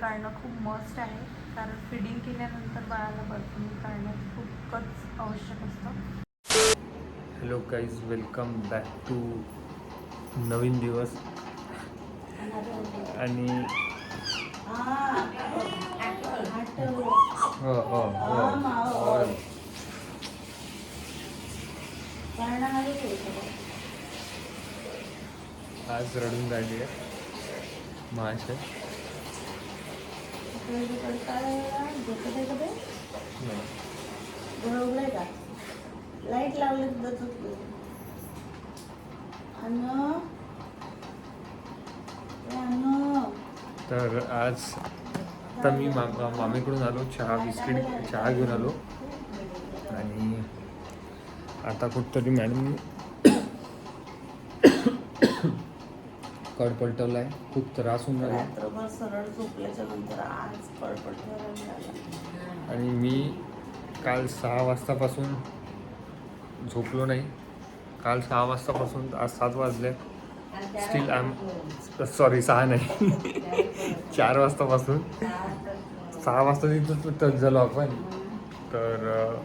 काढणं खूप मस्ट आहे. कारण फिडिंग केल्यानंतर बाळाला बर्फनी काढणं खूपच आवश्यक असतं. Hello guys welcome back to नवीन दिवस. आणि हो हो हो. आज रडून काढली आहे. महाशय. लाइट लावले सुद्धा तर आज तर मी मा मा- मामीकडून आलो चहा बिस्किट चहा घेऊन आलो. आणि आता कुठतरी मॅडम कड पलटवला आहे खूप त्रास होऊन राहिला. सरळ झोपल्याच्या नंतर आज पडपड झाला आणि मी काल सहा वाजतापासून झोपलो नाही. काल सहा वाजतापासून आज सात वाजले. स्टील आय एम सॉरी सहा नाही. चार वाजतापासून. सहा वाजता तिथं टच झालो आपण तर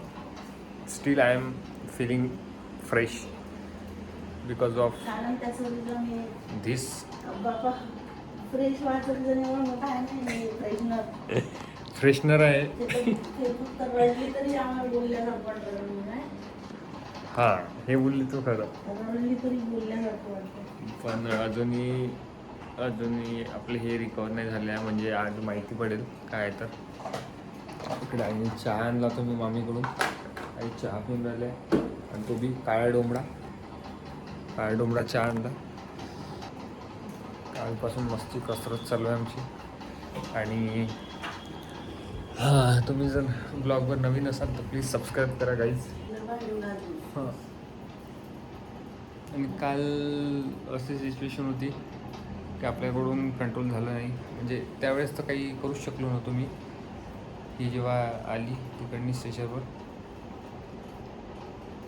still I am feeling fresh because of this fresh वाटत जण एवढं मोठं आहे नाही फ्रेशनर. फ्रेशनर आहे. तर- आम्हाला बोलल्यासारखं नाही? हां हे बोलली तू खरं. रडली तरी बोलल्यासारखं वाटतं. पण अजूनही अजूनही आपले हे रिकवर नाही झाले आहे म्हणजे आज माहिती पडेल काय तर. इकडे आणि चहा आणला तो मी मामीकडून. आणि चहा पिऊन राहिला आणि तो बी काळा डोंबडा काळा डोंबडा चहा आणला. कालपासून मस्ती कसरत चालू आहे आमची. आणि हां तुम्ही जर ब्लॉगवर नवीन असाल तर प्लीज सबस्क्राईब करा गाईज हां. आणि काल अशी सिच्युएशन होती की आपल्याकडून कंट्रोल झालं नाही. म्हणजे त्यावेळेस तर काही करूच शकलो नव्हतो मी. ही जेव्हा आली तिकडनी स्टेशनवर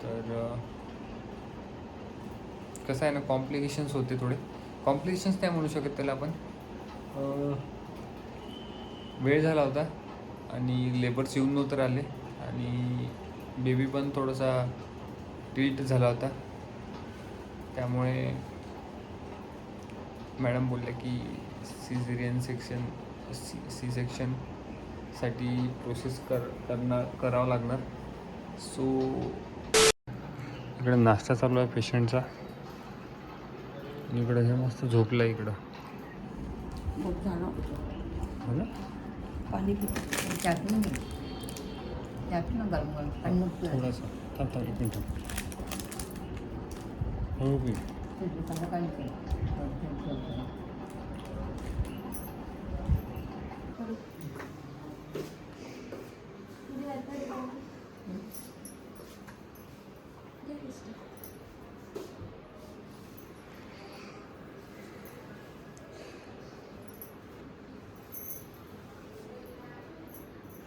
तर कसं आहे ना कॉम्प्लिकेशन्स होते थोडे. कॉम्प्लिकेशन्स नाही म्हणू शकत त्याला आपण. अं, वेळ झाला होता आणि लेबर्स येऊन नव्हतं आले आणि बेबी पण थोडासा टिल्ट झाला होता. त्यामुळे मॅडम बोलल्या की सिझेरियन सेक्शन सी सी सेक्शनसाठी प्रोसेस कर करणार करावं लागणार. सो इकडे नाश्ता चालू आहे पेशंटचा इकडं हे मस्त झोपलं आहे इकडं. खूप झालं. हो ना पाणी टाकून घे. टाकून ना गरम गरम. आणि मग तू थोडासा. थांब थांब एक मिनिट. हो पे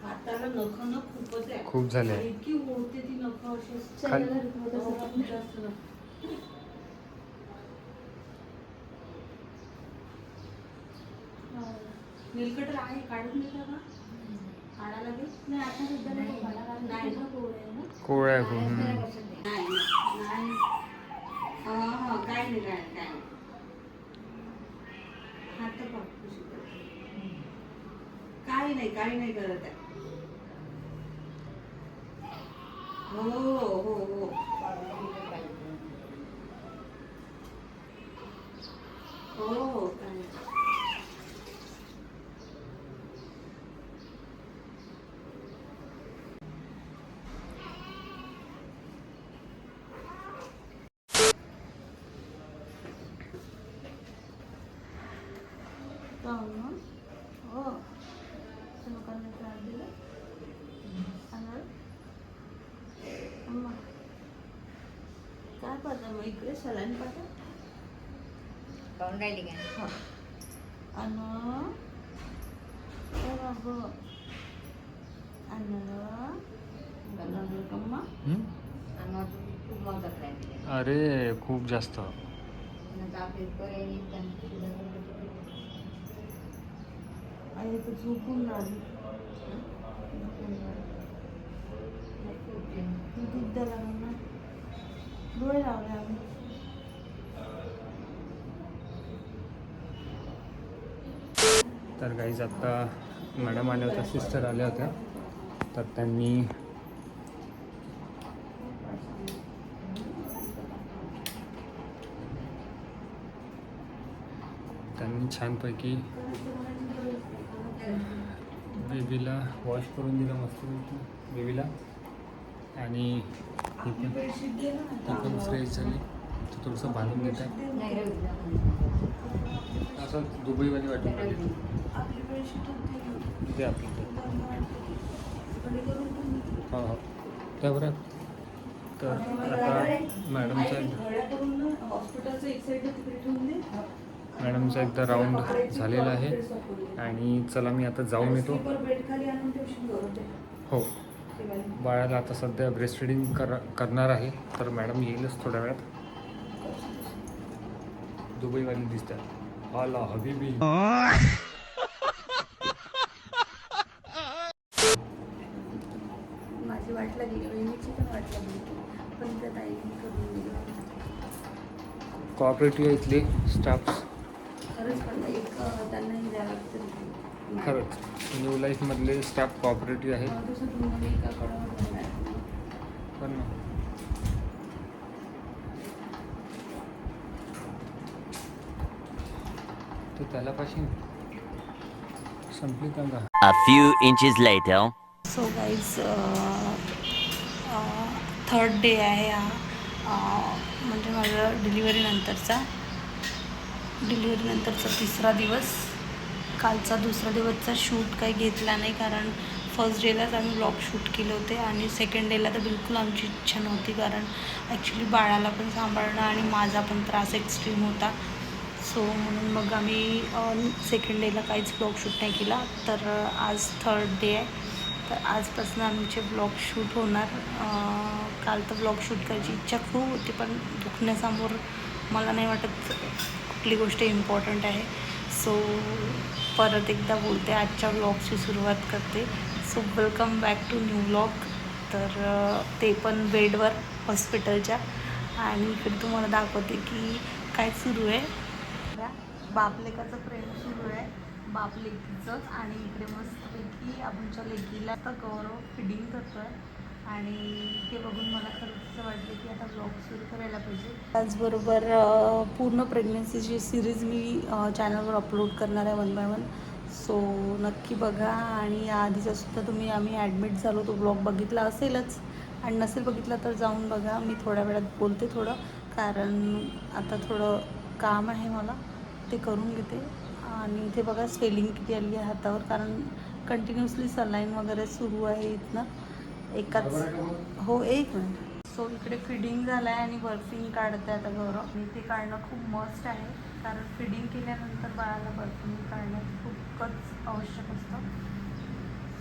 हाताला नख न खूपच आहे. खूप झाले. इतकी ती नख अशी हो, जास्त. नीलकटर आहे काढून देता का? काढायला लागेल? नाही आता सुद्धा नाही. कोवळं आहे ना. नाही हा हा काय काय काय? हात. काही नाही काही नाही करत आहे. हो हो हो हो हो काही नाही. जाऊ ना हो त्या लोकांना त्रास दिला सांगाल अम्मा काय पाहता मग इकडे सलाईन पाहता पाहून राहिली काय हा अन ए बाबू अन्न बनवलं का अम्मा हम्म? आणि मग खूप महत्वाचं राहिली अरे खूप जास्त नंतर आपले पेपर येईल आणि इथं झोपून राहिली दूध द्यायला लागलं ना डोळे लावले आम्ही. तर काहीच आत्ता मॅडम आल्या होत्या सिस्टर आल्या होत्या. तर त्यांनी त्यांनी छानपैकी बेबीला वॉश करून दिलं मस्त बेबीला आणि पण फ्रेश झाली. तर थोडंसं बांधून घेत आहे. असं दुबईवाली वाटून राहिली. ते आपली ते. इकडे हो. हो. त्या बरं? तर आता मॅडमचा मॅडमचा एकदा राऊंड झालेला आहे. आणि चला मी आता जाऊन येतो. हो. बाळाला आता सध्या ब्रेस्ट फिडिंग कर करणार आहे. तर मॅडम येईलच थोड्या वेळात. दुबईवाली दिसतात. आला हबीबी. माझी वाट लागली. वहिनीची पण वाट लागली. पण त्या ताईने करून दिलं. कॉपरेटिव्ह इथले स्टाफ खरंच पण एक अं, त्यांना द्यावं लागतं. खरंच. न्यू लाईफमधले स्टाफ कॉपरेटिव्ह आहे अं, तसं तुम्हाला एकाकडं होणार. पण तर त्याला पाशी संपली का A few inches later. So guys third day आहे हा. अं, म्हणजे माझं डिलिव्हरीनंतरचा डिलिव्हरीनंतरचा तिसरा दिवस. कालचा दुसरा दिवसचा शूट काही घेतला नाही कारण फर्स्ट डेलाच आम्ही ब्लॉग शूट केले होते आणि सेकंड डेला तर बिलकुल आमची इच्छा नव्हती कारण ॲक्च्युली बाळाला पण सांभाळणं आणि माझा पण त्रास एक्स्ट्रीम होता. सो म्हणून मग आम्ही सेकंड डेला काहीच ब्लॉग शूट नाही केला. तर आज थर्ड डे आहे. तर आजपासून आमचे ब्लॉग शूट होणार. काल तर ब्लॉग शूट करायची इच्छा खूप होती पण दुखण्यासमोर मला नाही वाटत कुठली गोष्ट इम्पॉर्टंट आहे. सो परत एकदा बोलते आजच्या ब्लॉगची सुरुवात करते. So welcome back to new blog तर ते पण बेडवर हॉस्पिटलच्या आणि इकडे तुम्हाला दाखवते की काय सुरू आहे. बापलेकाचं प्रेम सुरू आहे. बाप लेकीचं आणि इकडे मस्तपैकी आमच्या लेकीला तर गौरव फिडिंग आहे आणि ते बघून मला खरंच असं वाटलं की आता ब्लॉग सुरू करायला पाहिजे. त्याचबरोबर पूर्ण प्रेग्नन्सीची सिरीज मी चॅनलवर अपलोड करणार आहे वन बाय वन सो नक्की बघा आणि या आधीचा सुद्धा तुम्ही आम्ही ॲडमिट झालो तो ब्लॉग बघितला असेलच. आणि नसेल बघितला तर जाऊन बघा. मी थोड्या वेळात बोलते थोडं. कारण आता थोडं काम आहे मला. ते करून घेते. आणि इथे बघा स्वेलिंग किती आली आहे हातावर. कारण कंटिन्युअसली सलाईन वगैरे सुरू आहे इथनं. एकाच हो एक मिनिट. सो इकडे फिडिंग झालं आहे आणि बर्फिंग काढते आता गौरव आणि ते काढणं खूप मस्ट आहे. कारण फिडिंग केल्यानंतर बाळाला बर्फिंग काढणं खूपच आवश्यक असतं.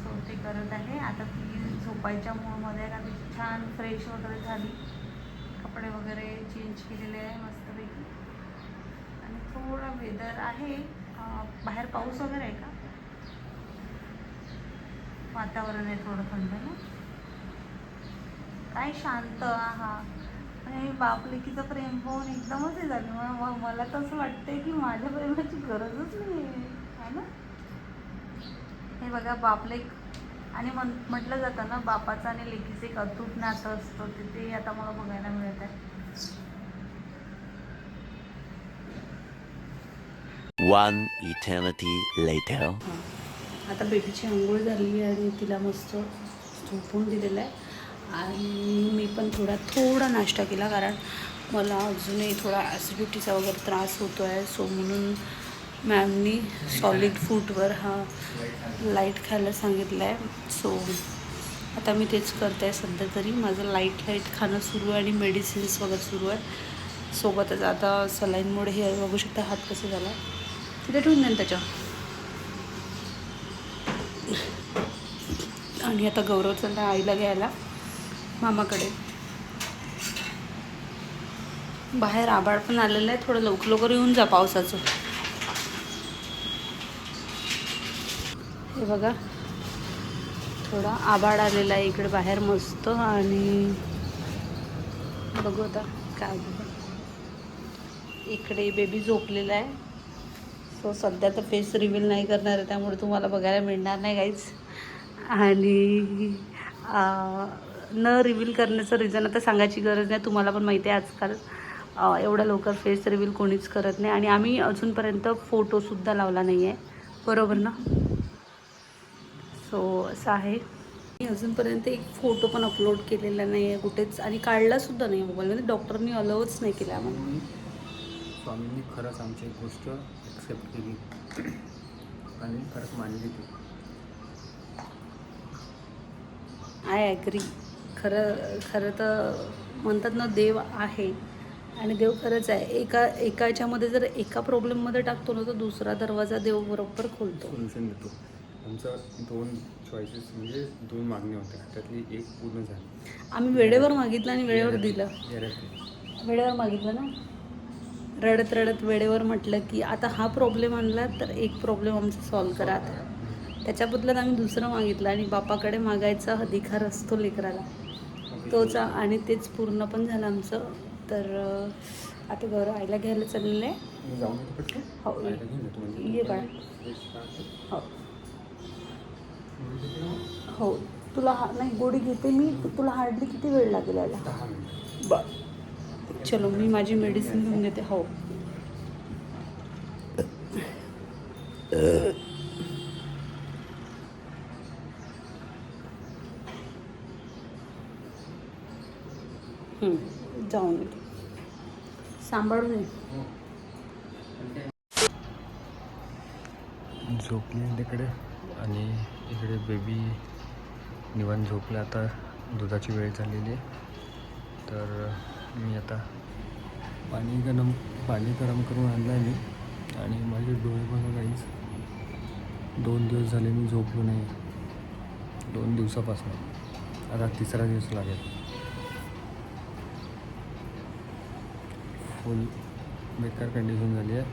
सो ते करत आहे. आता ती झोपायच्या मूडमध्ये आहे का ती छान फ्रेश वगैरे झाली. कपडे वगैरे चेंज केलेले आहे मस्तपैकी. आणि थोडा वेदर आहे. बाहेर पाऊस वगैरे आहे का? वातावरण आहे थोडं थंड ना? काय शांत हा. आणि बाप लेकीचं प्रेम पाहून एकदमच हे झालं. मला तर असं वाटतंय की माझ्या प्रेमाची गरजच नाही आहे ना? हे बघा बापलेक आणि म्हण म्हटलं जातं ना बापाचं आणि लेकीचं एक अतूट नातं असतं. ते ते आता मला बघायला मिळत आहे One eternity later. आता बेबीची आंघोळ झाली आणि तिला मस्त झोपून दिलेलं आहे. आणि मी पण थोडा थोडा नाश्ता केला कारण मला अजूनही थोडा ॲसिडिटीचा वगैरे त्रास होतो आहे सो म्हणून मॅमनी सॉलिड फूडवर हा लाइट खायला सांगितलं आहे सो आता मी तेच करते आहे सध्या तरी. माझं लाइट लाइट खाणं सुरू आहे आणि मेडिसिन्स वगैरे सुरू आहे सोबतच आता सलाईनमुळे हे बघू शकता हात कसे झाला तिथे ठेवून देईन त्याच्या. आणि आता गौरव चालला आईला घ्यायला. मामाकडे. बाहेर आभाळ पण आलेलं आहे थोडं लवकर लवकर येऊन जा पावसाचं. हे बघा थोडा आभाळ आलेला आहे इकडे बाहेर मस्त आणि बघू आता काय इकडे बेबी झोपलेला आहे. सो सध्या तर फेस रिव्हील नाही करणार आहे त्यामुळे तुम्हाला बघायला मिळणार नाही काहीच आणि न रिव्हील करण्याचं रिझन आता सांगायची गरज नाही. तुम्हाला पण माहिती आहे आजकाल आ, एवढ्या लवकर फेस रिव्हील कोणीच करत नाही. आणि आम्ही अजूनपर्यंत फोटोसुद्धा लावला नाही आहे बरोबर ना? सो असं आहे. मी अजूनपर्यंत एक फोटो पण अपलोड केलेला नाही आहे कुठेच. आणि काढलासुद्धा नाही मोबाईलमध्ये डॉक्टरनी अलावच नाही केला आम्हाला. स्वामींनी खरंच आमची एक गोष्ट ॲक्सेप्ट केली. आणि खरंच मानली ती. आय ॲग्री खरं खरं तर म्हणतात ना देव आहे. आणि देव खरंच आहे. एका एका याच्यामध्ये जर एका प्रॉब्लेममध्ये टाकतो ना तर दुसरा दरवाजा देव बरोबर खोलतो. सोल्युशन देतो. आमचं दोन चॉईसेस म्हणजे दोन मागण्या होत्या. त्यातली एक पूर्ण झाली. आम्ही वेळेवर मागितलं आणि वेळेवर दिलं. वेळेवर मागितलं ना? रडत रडत वेळेवर म्हटलं की आता हा प्रॉब्लेम आणला तर एक प्रॉब्लेम आमचा सॉल्व करा आता. त्याच्या बदल्यात आम्ही दुसरं मागितलं आणि बापाकडे मागायचा अधिकार असतो लेकराला. तोच आणि तेच पूर्ण पण झालं आमचं. तर आता गौरव आईला घ्यायला चाललेलं आहे. हो म्हणजे. ये बाळा. हो. हो तुला हा नाही गोडी घेते मी. तुला हार्डली किती वेळ लागेल मिनिटं. बर. चलो मी माझी मेडिसिन घेऊन घेते हो. जाऊन येते. सांभाळून ये. झोपली तिकडे आणि इकडे बेबी निवान झोपलं. आता दुधाची वेळ झालेली आहे. तर मी आता पाणी गरम पाणी गरम करून आणलं आहे मी. आणि माझे डोळे बघा काहीच दोन दिवस झाले मी झोपलो नाही. दोन दिवसापासून. आता तिसरा दिवस लागेल. फुल बेकार कंडिशन झाली आहे.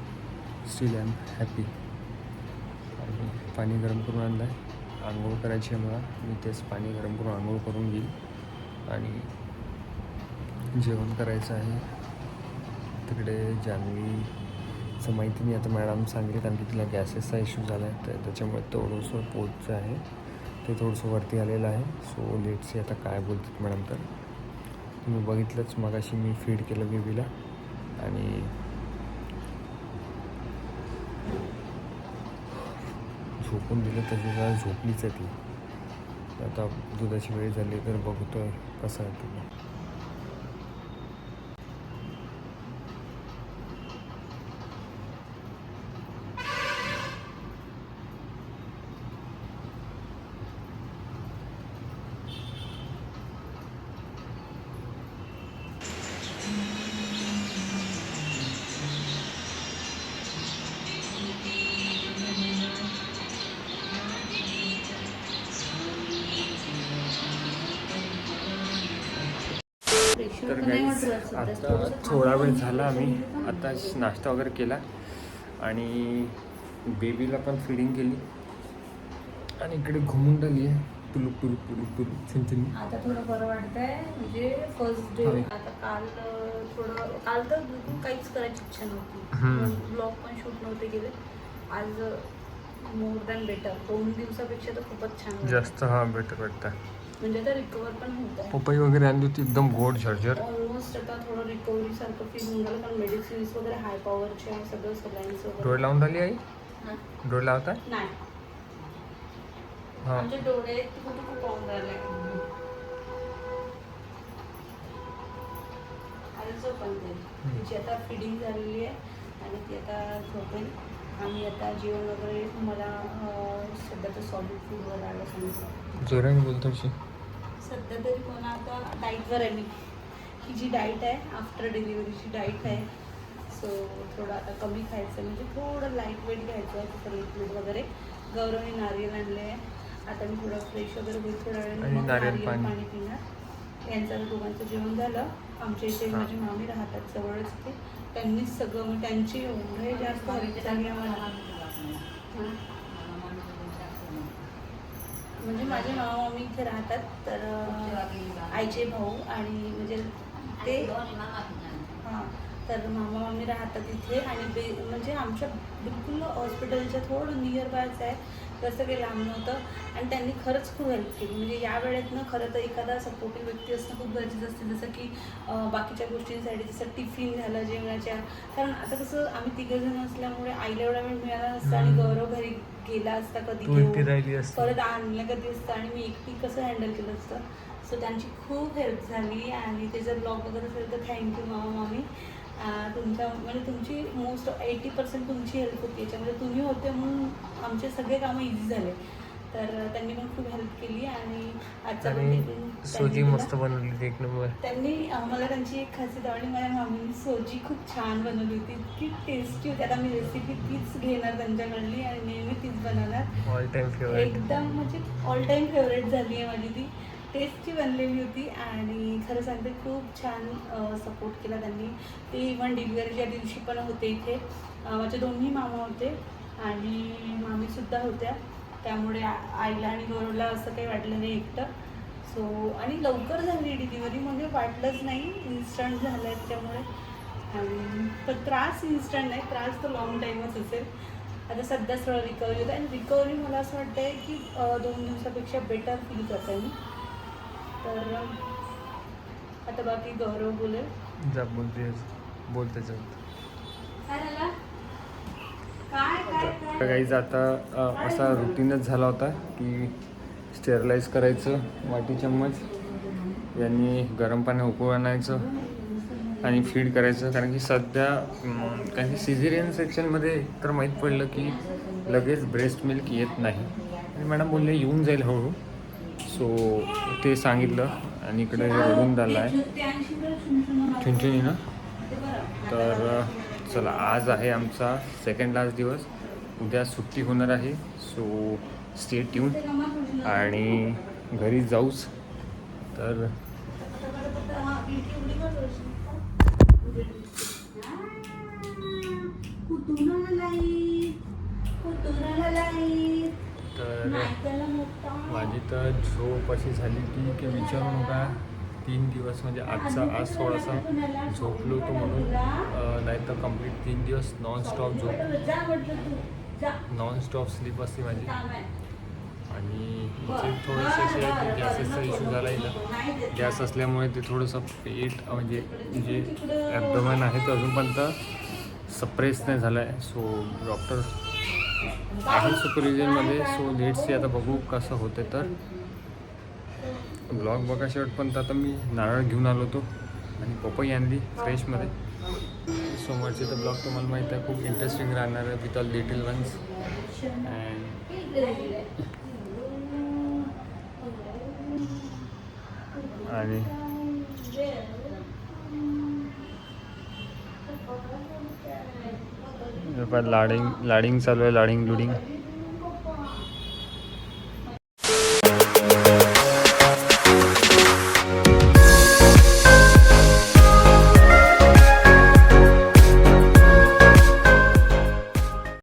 स्टील आय एम हॅपी आणि पाणी गरम करून आणलं आहे आंघोळ करायची आहे मला. मी तेच पाणी गरम करून आंघोळ करून घेईल. आणि जेवण करायचं आहे. तिकडे जान्हवीचं माहिती नाही आता मॅडम सांगेल कारण की तिला गॅसेसचा इश्यू झाला आहे तर त्याच्यामुळे थोडंसं पोचचं आहे. ते थोडंसं वरती आलेलं आहे. सो लेटची आता काय बोलतात मॅडम तर. तुम्ही बघितलंच मगाशी मी फीड केलं बेबीला आणि झोपून दिलं तशी जरा झोपलीच आहे ती. आता दुधाची वेळ झाली तर बघतोय कसं आहे तुला तर सध्या. आता थोडा वेळ झाला आम्ही. आता नाश्ता वगैरे केला आणि बेबीला पण फिडिंग केली. आणि इकडे घुमून राहिली आहे. टुलुक टुलुक टुलुक टुलुक छिनछिनी आता थोडं बरं वाटतंय. म्हणजे फर्स्ट डे. आता काल थोडं काल तर काहीच करायची इच्छा नव्हती. ब्लॉग पण शूट नव्हते केले. आज मोर दॅन बेटर दोन दिवसापेक्षा तर खूपच छान. जास्त हा बेटर वाटतं म्हणजे आता रिकवर पण होत आहे. पपई वगैरे आणली होती एकदम गोड झरझर ऑलमोस्ट आता थोडं रिकव्हरी सारखं फील होऊन झालं कारण मेडिसिन्स वगैरे हाय पॉवरचे आहे सगळं सलाईन्स डोळे वगैरे लावून राहिली आई? हा? डोळे लावताय? नाही. हां. आमचे डोळे खूप खूप पाहून राहिले. आणि झोपणते तिची आता फिडिंग झालेली आहे आणि ती आता झोपेल. आणि आता जेवण वगैरे मला सध्या तर सॉलिड फूड वगैरे सांगितलं जोराने बोल थोडीशी सध्या तरी मला आता डाईटवर आहे मी. ही जी डाईट आहे आफ्टर डिलिव्हरीची डाईट आहे. सो थोडं आता कमी खायचं म्हणजे थोडं लाइट वेट घ्यायचं आहे तसं लिक्विड वगैरे. गौरवने नारियल आणले आहे आता मी थोडं फ्रेश वगैरे होईल थोड्या आणि मग नारियल पाणी. पाणी पिणार. यांचं दोघांचं जेवण झालं. आमच्या इथे. माझी मामी राहतात जवळच इथे. त्यांनीच सगळं मग त्यांची एवढे जास्त. म्हणजे माझे मामा मामी इथे राहतात तर आईचे भाऊ आणि म्हणजे ते हां तर मामा मामी राहतात इथे आणि बे म्हणजे आमच्या बिलकुल हॉस्पिटलच्या थोडं नियर बायच आहे. तसं काही लांब नव्हतं. आणि त्यांनी खरंच खूप हेल्प केली. म्हणजे या वेळेतनं खरं तर एखादा सपोर्टिव्ह व्यक्ती असणं खूप गरजेचं असते. जसं की बाकीच्या गोष्टींसाठी जसं टिफिन झालं जेवणाच्या. कारण आता कसं आम्ही तिघंजण असल्यामुळे आईला एवढा वेळ मिळाला नसता आणि गौरव घरी गेला असता कधी असती. परत आणलं कधी असतं आणि मी एकटी कसं हँडल केलं असतं? सो त्यांची खूप हेल्प झाली. आणि ते जर ब्लॉग बघत असेल तर थँक्यू मामा मामी. तुमच्या म्हणजे तुमची मोस्ट एटी पर्सेंट तुमची हेल्प होती याच्यामध्ये तुम्ही होते म्हणून आमचे सगळे कामं इझी झाले. तर त्यांनी पण खूप हेल्प केली आणि आजचा सोजी. मस्त बनवली एक नंबर त्यांनी मला त्यांची एक खासियत आवडली माझ्या मामीने सोजी खूप छान बनवली होती. इतकी टेस्टी होती. आता मी रेसिपी तीच घेणार त्यांच्याकडली आणि नेहमी तीच बनवणार. ऑल टाइम फेवरेट एकदम म्हणजे ऑल टाईम फेवरेट झाली आहे माझी ती. टेस्टची बनलेली होती आणि खरं सांगते खूप छान सपोर्ट केला त्यांनी. ते इव्हन डिलिव्हरीच्या दिवशी पण होते इथे माझे दोन्ही मामा होते आणि मामीसुद्धा होत्या. त्यामुळे आईला आणि गौरवला असं काही वाटलं नाही एकटं. सो आणि लवकर झाली डिलिव्हरी म्हणजे वाटलंच नाही. इन्स्टंट झालं आहे त्यामुळे आणि पण त्रास इन्स्टंट नाही त्रास तर लॉंग टाईमच असेल. आता सध्या सरळ रिकव्हरी होतं आणि रिकव्हरी मला असं वाटतं आहे की दोन दिवसापेक्षा बेटर फील करते मी. तर आता बाकी गौरव बोलेल जा बोलते बोल त्याच्यात काय झालं? काय काय काय? काहीच आता असा रुटीनच झाला होता की स्टेरलाइज करायचं वाटी चम्मच यांनी गरम पाणी उकळून आणायचं आणि फीड करायचं. कारण की सध्या कारण की सिझेरियन सेक्शनमध्ये तर माहीत पडलं की लगेच ब्रेस्ट मिल्क येत नाही. आणि मॅडम बोलले येऊन जाईल हळूहळू. सो ते सांगितलं. आणि इकडे रडून झालं आहे ठुणठुणी ना. तर चला आज आहे आमचा सेकंड लास्ट दिवस. उद्या सुट्टी होणार आहे. सो स्टे ट्यून आणि घरी जाऊच. तर माझी तर झोप अशी झाली की की विचारू नका. तीन दिवस म्हणजे आजचा आज थोडासा झोपलो होतो म्हणून. नाही तर कंप्लीट तीन दिवस नॉन स्टॉप झोप. नॉन स्टॉप स्लीप असते माझी. आणि थोडंसं असे गॅसेसचा इश्यू झाला आहे गॅस असल्यामुळे ते थोडंसं पेट म्हणजे जे ॲबडोमॅन आहे ते अजूनपर्यंत सप्रेस नाही झालं आहे सो डॉक्टर आहे सुपरविजनमध्ये सो लेट्स आता बघू कसं होते तर. ब्लॉग बघा शेवटपर्यंत आता मी नारळ घेऊन आलो होतो आणि पपई आणली फ्रेशमध्ये. सोमवारचे तर ब्लॉग तुम्हाला माहीत आहे खूप इंटरेस्टिंग राहणार आहे with all little ones and लाडिंग लाडिंग चालू आहे लाडिंग लुडिंग.